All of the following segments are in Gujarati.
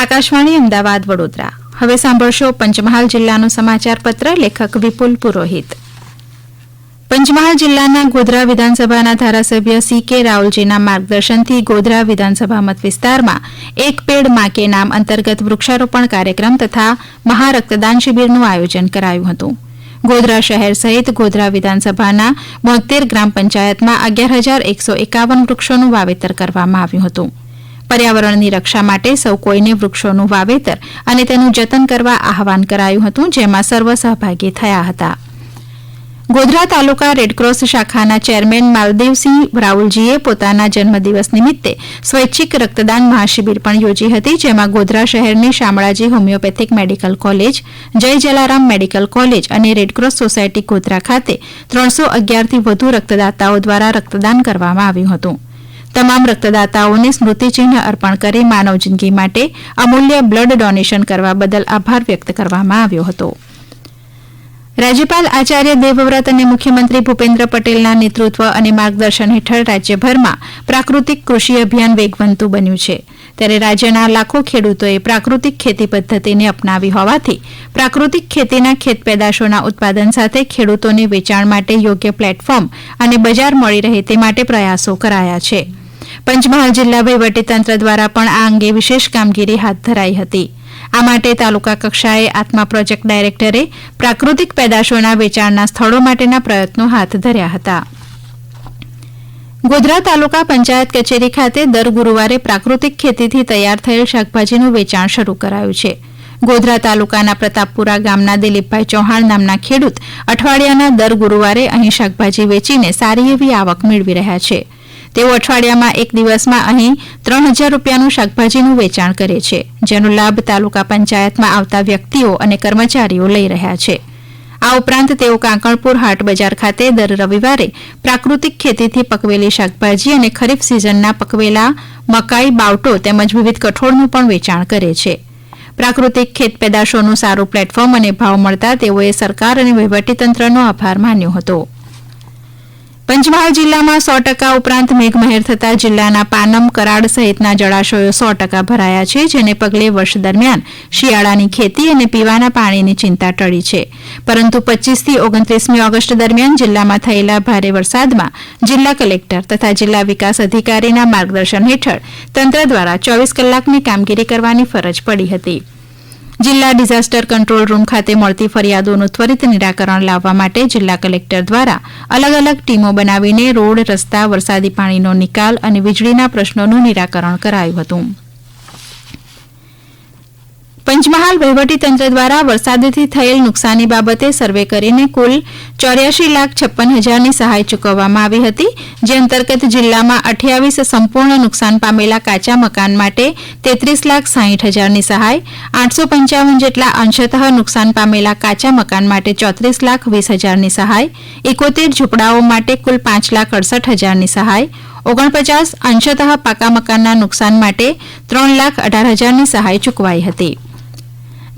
આકાશવાણી અમદાવાદ વડોદરા. હવે સાંભળશો પંચમહાલ જિલ્લાનું સમાચાર પત્ર, લેખક વિપુલ પુરોહિત. પંચમહાલ જિલ્લાના ગોધરા વિધાનસભાના ધારાસભ્ય સી કે રાવલજીના માર્ગદર્શનથી ગોધરા વિધાનસભા મત વિસ્તારમાં એક પેડમાં કે નામ અંતર્ગત વૃક્ષારોપણ કાર્યક્રમ તથા મહા રક્તદાન શિબિરનું આયોજન કરાયું હતું. ગોધરા શહેર સહિત ગોધરા વિધાનસભાના બોતેર ગ્રામ પંચાયતમાં અગિયાર હજાર એકસો એકાવન વૃક્ષોનું વાવેતર કરવામાં આવ્યું હતું. પર્યાવરણની રક્ષા માટે સૌ કોઈને વૃક્ષોનું વાવેતર અને તેનું જતન કરવા આહવાન કરાયું હતું, જેમાં સર્વ સહભાગી થયા હતા. ગોધરા તાલુકા રેડક્રોસ શાખાના ચેરમેન માલદેવસિંહ રાઉલજીએ પોતાના જન્મદિવસ નિમિત્તે સ્વૈચ્છિક રક્તદાન મહાશિબિર પણ યોજી હતી, જેમાં ગોધરા શહેરની Shamlaji homeopathic medical college, Jai Jalaram medical college અને રેડક્રોસ સોસાયટી ગોધરા ખાતે ત્રણસો અગિયારથી વધુ રક્તદાતાઓ દ્વારા રક્તદાન કરવામાં આવ્યું હતું. તમામ રક્તદાતાઓને સ્મૃતિચિહ્ન અર્પણ કરી માનવ જિંદગી માટે અમૂલ્ય બ્લડ ડોનેશન કરવા બદલ આભાર વ્યક્ત કરવામાં આવ્યો હતો. રાજ્યપાલ આચાર્ય દેવવ્રત અને મુખ્યમંત્રી ભૂપેન્દ્ર પટેલના નેતૃત્વ અને માર્ગદર્શન હેઠળ રાજ્યભરમાં પ્રાકૃતિક કૃષિ અભિયાન વેગવંતું બન્યું છે. ત્યારે રાજ્યના લાખો ખેડૂતોએ પ્રાકૃતિક ખેતી પદ્ધતિને અપનાવી હોવાથી પ્રાકૃતિક ખેતીના ખેત પેદાશોના ઉત્પાદન સાથે ખેડૂતોને વેચાણ માટે યોગ્ય પ્લેટફોર્મ અને બજાર મળી રહે તે માટે પ્રયાસો કરાયા છે. પંચમહાલ જિલ્લા વહીવટીતંત્ર દ્વારા પણ આ અંગે વિશેષ કામગીરી હાથ ધરાઈ હતી. આ માટે તાલુકા કક્ષાએ આત્મા પ્રોજેક્ટ ડાયરેક્ટરે પ્રાકૃતિક પેદાશોના વેચાણના સ્થળો માટેના પ્રયત્નો હાથ ધર્યા હતા. ગોધરા તાલુકા પંચાયત કચેરી ખાતે દર ગુરુવારે પ્રાકૃતિક ખેતીથી તૈયાર થયેલ શાકભાજીનું વેચાણ શરૂ કરાયું છે. ગોધરા તાલુકાના પ્રતાપપુરા ગામના દિલીપભાઈ ચૌહાણ નામના ખેડૂત અઠવાડિયાના દર ગુરુવારે અહીં શાકભાજી વેચીને સારી એવી આવક મેળવી રહ્યા છે. તેઓ અઠવાડિયામાં એક દિવસમાં અહીં ત્રણ હજાર રૂપિયાનું શાકભાજીનું વેચાણ કરે છે, જેનો લાભ તાલુકા પંચાયતમાં આવતા વ્યક્તિઓ અને કર્મચારીઓ લઈ રહ્યા છે. આ ઉપરાંત તેઓ કાંકણપુર હાટ બજાર ખાતે દર રવિવારે પ્રાકૃતિક ખેતીથી પકવેલી શાકભાજી અને ખરીફ સિઝનના પકવેલા, મકાઈ, બાવટો તેમજ વિવિધ કઠોળનું પણ વેચાણ કરે છે. પ્રાકૃતિક ખેત પેદાશોનું સારું પ્લેટફોર્મ અને ભાવ મળતા તેઓએ સરકાર અને વહીવટીતંત્રનો આભાર માન્યો હતો. પંચમહાલ જિલ્લામાં સો ટકા ઉપરાંત મેઘમહેર થતાં જિલ્લાના પાનમ, કરાડ સહિતના જળાશયો સો ટકા ભરાયા છે, જેને પગલે વર્ષ દરમિયાન શિયાળાની ખેતી અને પીવાના પાણીની ચિંતા ટળી છે. પરંતુ પચ્ચીસથી ઓગણત્રીસમી ઓગસ્ટ દરમિયાન જિલ્લામાં થયેલા ભારે વરસાદમાં જિલ્લા કલેક્ટર તથા જિલ્લા વિકાસ અધિકારીના માર્ગદર્શન હેઠળ તંત્ર દ્વારા ચોવીસ કલાકની કામગીરી કરવાની ફરજ પડી હતી. જિલ્લા ડિઝાસ્ટર કંટ્રોલ રૂમ ખાતે મળતી ફરિયાદોનું ત્વરિત નિરાકરણ લાવવા માટે જિલ્લા કલેક્ટર દ્વારા અલગ અલગ ટીમો બનાવીને રોડ, રસ્તા, વરસાદી પાણીનો નિકાલ અને વીજળીના પ્રશ્નોનું નિરાકરણ કરાયું હતું. પંચમહાલ વહીવટીતંત્ર દ્વારા વરસાદથી થયેલ નુકસાની બાબતે સર્વે કરીને કુલ ચોર્યાસી લાખ છપ્પન હજારની સહાય ચૂકવવામાં આવી હતી, જે અંતર્ગત જિલ્લામાં અઠ્યાવીસ સંપૂર્ણ નુકસાન પામેલા કાચા મકાન માટે તેત્રીસ લાખ સાહીઠ હજારની સહાય, આઠસો પંચાવન જેટલા અંશતઃ નુકસાન પામેલા કાચા મકાન માટે ચોત્રીસ લાખ વીસ હજારની સહાય, એકોતેર ઝૂંપડાઓ માટે કુલ પાંચ લાખ અડસઠ હજારની સહાય, ઓગણપચાસ અંશતઃ પાકા મકાનના નુકસાન માટે ત્રણ લાખ અઢાર હજારની સહાય ચૂકવાઈ હતી.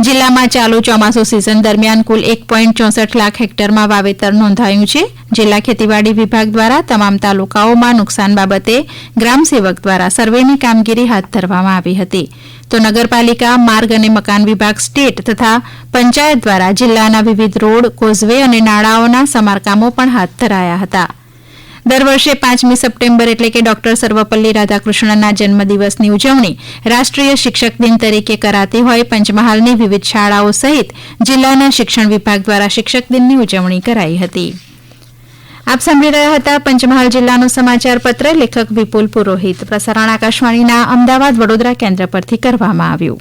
જિલ્લામાં ચાલુ ચોમાસુ સિઝન દરમિયાન કુલ એક પોઇન્ટ ચોસઠ લાખ હેક્ટરમાં વાવેતર નોંધાયું છે. જિલ્લા ખેતીવાડી વિભાગ દ્વારા તમામ તાલુકાઓમાં નુકસાન બાબતે ગ્રામસેવક દ્વારા સર્વેની કામગીરી હાથ ધરવામાં આવી હતી. તો નગરપાલિકા, માર્ગ અને મકાન વિભાગ, સ્ટેટ તથા પંચાયત દ્વારા જિલ્લાના વિવિધ રોડ, કોઝવે અને નાળાઓના સમારકામો પણ હાથ ધરાયા હતા. દર વર્ષે પાંચમી સપ્ટેમ્બર એટલે કે ડોક્ટર સર્વપલ્લી રાધાકૃષ્ણના જન્મદિવસની ઉજવણી રાષ્ટ્રીય શિક્ષક દિન તરીકે કરાતી હોય. પંચમહાલની વિવિધ શાળાઓ સહિત જિલ્લાના શિક્ષણ વિભાગ દ્વારા શિક્ષક દિનની ઉજવણી કરાઈ હતી. આપ સાંભળી રહ્યા હતા પંચમહાલ જિલ્લાનું સમાચાર પત્ર લેખક વિપુલ પુરોહિત. પ્રસારણ આકાશવાણીના અમદાવાદ વડોદરા કેન્દ્ર પરથી કરવામાં આવ્યું.